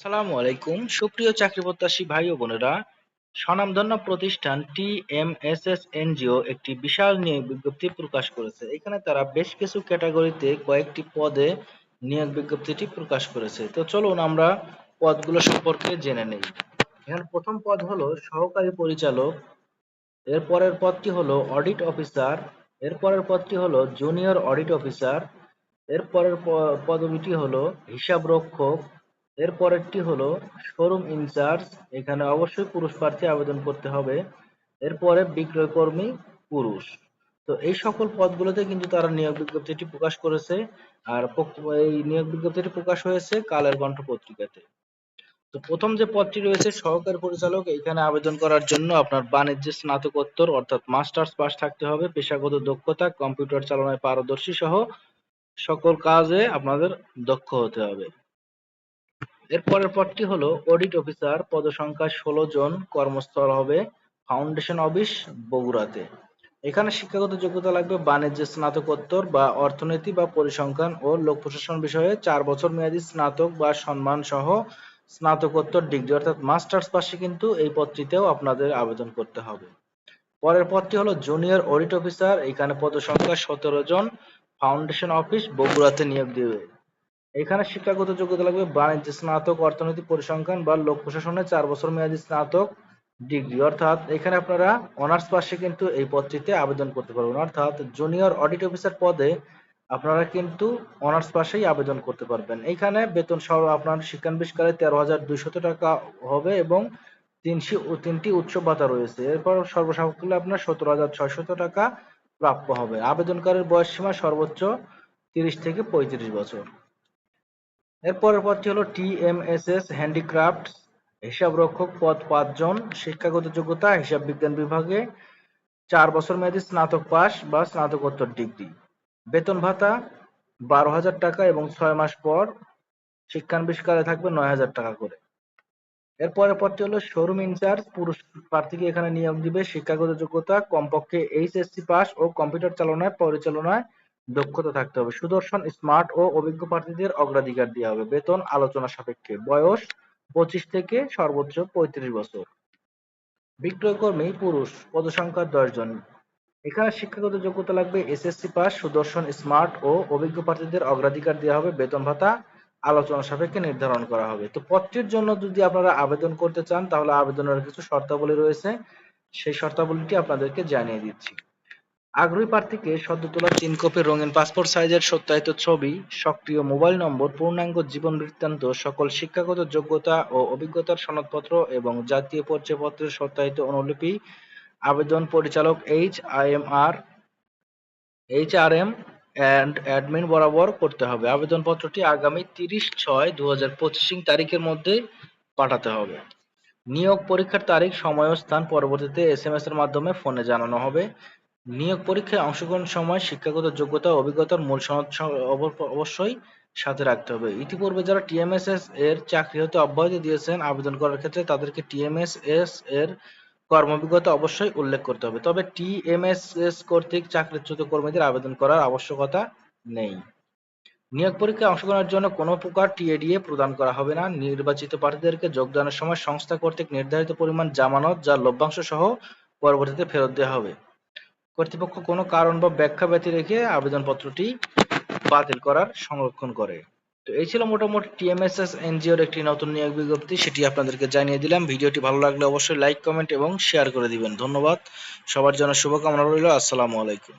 আসসালামু আলাইকুম। সুপ্রিয় চাকরি প্রত্যাশী ভাই ও বোনেরা, স্বনামধন্য প্রতিষ্ঠান টিএমএসএস এনজিও একটি বিশাল নিয়োগ বিজ্ঞপ্তি প্রকাশ করেছে। এখানে তারা বেশ কিছু ক্যাটাগরিতে কয়েকটি পদে নিয়োগ বিজ্ঞপ্তিটি প্রকাশ করেছে। তো চলুন আমরা পদগুলো সম্পর্কে জেনে নেই। এখানে প্রথম পদ হলো সহকারী পরিচালক এর পরের পদটি হলো অডিট অফিসার এর পরের পদটি হলো জুনিয়র অডিট অফিসার এর পরের পদবিটি হলো হিসাব রক্ষক এর পরেরটি হলো শোরুম ইনচার্জ এখানে অবশ্যই পুরুষ প্রার্থী আবেদন করতে হবে। এরপরে বিক্রয় কর্মী পুরুষ। তো এই সকল পদগুলোতে কিন্তু তারা নিয়োগ বিজ্ঞপ্তিটি প্রকাশ করেছে। আর এই নিয়োগ বিজ্ঞপ্তিটি প্রকাশ হয়েছে কালের কণ্ঠ পত্রিকাতে। তো প্রথম যে পদটি রয়েছে, সহকারী পরিচালক, এখানে আবেদন করার জন্য আপনার বাণিজ্যে স্নাতকোত্তর, অর্থাৎ মাস্টার্স পাস থাকতে হবে, পেশাগত দক্ষতা, কম্পিউটার চালনায় পারদর্শী সহ সকল কাজে আপনাদের দক্ষ হতে হবে। এর পরের পদটি হলো অডিট অফিসার পদসংখ্যা ষোলো জন, কর্মস্থল হবে ফাউন্ডেশন অফিস বগুড়াতে। এখানে শিক্ষাগত যোগ্যতা লাগবে বাণিজ্যে, স্নাতকোত্তর বা অর্থনীতি বা পরিসংখ্যান ও লোক প্রশাসন বিষয়ে চার বছর মেয়াদী স্নাতক বা সম্মান সহ স্নাতকোত্তর ডিগ্রি। অর্থাৎ মাস্টার্স পাশে কিন্তু এই পদটিতেও আপনাদের আবেদন করতে হবে। পরের পদটি হলো জুনিয়র অডিট অফিসার এখানে পদসংখ্যা সতেরো জন ফাউন্ডেশন অফিস বগুড়াতে নিয়োগ দেবে। এখানে শিক্ষাগত যোগ্যতা লাগবে বাণিজ্য, স্নাতক অর্থনীতি পরিসংখ্যান বা লোক প্রশাসনে চার বছর মেয়াদী স্নাতক ডিগ্রি। অর্থাৎ এখানে আপনারা অনার্স পাশে কিন্তু এই পদটিতে আবেদন করতে পারবেন। অর্থাৎ জুনিয়র অডিট অফিসার পদে আপনারা কিন্তু অনার্স পাশেই আবেদন করতে পারবেন। এইখানে বেতন সহ আপনার শিক্ষানবিষ্কারে তেরো হাজার দুইশত টাকা হবে এবং তিনশি তিনটি উৎসব ভাতা রয়েছে। এরপর সর্বসাকুল্যে আপনার সতেরো হাজার ছয়শত টাকা প্রাপ্য হবে। আবেদনকারীর বয়স সীমা সর্বোচ্চ তিরিশ থেকে পঁয়ত্রিশ বছর। এর পরের পদটি হলো টিএমএসএস হ্যান্ডিক্রাফটস, হিসাবরক্ষক পদ পাঁচজন, শিক্ষাগত যোগ্যতা হিসাব বিজ্ঞান বিভাগে, চার বছর মেয়াদী স্নাতক পাস বা স্নাতকোত্তর ডিগ্রি। বেতন ভাতা বারো হাজার টাকা এবং ছয় মাস পর শিক্ষানবিষ্কারে থাকবে নয় হাজার টাকা করে। এর পরের পদটি হলো শোরুম ইনচার্জ পুরুষ প্রার্থীকে এখানে নিয়োগ দিবে, শিক্ষাগত যোগ্যতা, কমপক্ষে এইচএসসি পাস ও কম্পিউটার চালনায়, পরিচালনায় দক্ষতা থাকতে হবে। সুদর্শন, স্মার্ট ও অভিজ্ঞ প্রার্থীদের অগ্রাধিকার দেওয়া হবে। বেতন আলোচনা সাপেক্ষে। বয়স পঁচিশ থেকে সর্বোচ্চ পঁয়ত্রিশ বছর। বিক্রয় কর্মী পুরুষ, পদসংখ্যা দশ জন। এখানে শিক্ষাগত যোগ্যতা লাগবে এসএসসি পাস, সুদর্শন, স্মার্ট ও অভিজ্ঞ প্রার্থীদের অগ্রাধিকার দেওয়া হবে। বেতন ভাতা আলোচনা সাপেক্ষে নির্ধারণ করা হবে। তো পদটির জন্য যদি আপনারা আবেদন করতে চান, তাহলে আবেদনের কিছু শর্তাবলী রয়েছে। সেই শর্তাবলীটি আপনাদেরকে জানিয়ে দিচ্ছি। আগ্রহী প্রার্থীকে সদ্য তোলা তিন কপি রঙিন পাসপোর্ট সাইজের সত্যায়িত ছবি, সক্রিয় মোবাইল নম্বর, পূর্ণাঙ্গ জীবন বৃত্তান্ত, সকল শিক্ষাগত যোগ্যতা ও অভিজ্ঞতার সনদপত্র এবং জাতীয় পরিচয়পত্রের সত্যায়িত অনুলিপি, আবেদন পরিচালক H I M R H R M and admin বরাবর করতে হবে। আবেদনপত্রটি আগামী তিরিশ ছয় দু হাজার পঁচিশ তারিখের মধ্যে পাঠাতে হবে। নিয়োগ পরীক্ষার তারিখ, সময় ও স্থান পরবর্তীতে এস এম এস এর মাধ্যমে ফোনে জানানো হবে। নিয়োগ পরীক্ষায় অংশগ্রহণ সময়, শিক্ষাগত যোগ্যতা ও অভিজ্ঞতার মূল সনদ অব- অবশ্যই সাথে রাখতে হবে। ইতিপূর্বে যারা টিএমএসএস এর চাকরি হতে অব্যাহতি দিয়েছেন, আবেদন করার ক্ষেত্রে তাদেরকে টিএমএসএস এর কর্মভিজ্ঞতা অবশ্যই উল্লেখ করতে হবে। তবে টিএমএসএস কর্তৃক চাকরিচ্যুত কর্মীদের আবেদন করার আবশ্যকতা নেই। নিয়োগ পরীক্ষায় অংশগ্রহণের জন্য কোনো প্রকার টিএডিএ প্রদান করা হবে না। নির্বাচিত প্রার্থীদেরকে যোগদানের সময় সংস্থা কর্তৃক নির্ধারিত পরিমাণ জামানত যা লভ্যাংশ সহ পরবর্তীতে ফেরত দেওয়া হবে। কর্তৃপক্ষ কোনো কারণ বা ব্যাখ্যা ব্যতি রেখে আবেদনপত্রটি বাতিল করার সংরক্ষণ করে। তো এই ছিল মোটামুটি টিএমএসএস এনজিওর একটি নতুন নিয়োগ বিজ্ঞপ্তি, সেটি আপনাদেরকে জানিয়ে দিলাম। ভিডিওটি ভালো লাগলে অবশ্যই লাইক, কমেন্ট এবং শেয়ার করে দিবেন। ধন্যবাদ। সবার জন্য শুভকামনা রইল। আসসালামু আলাইকুম।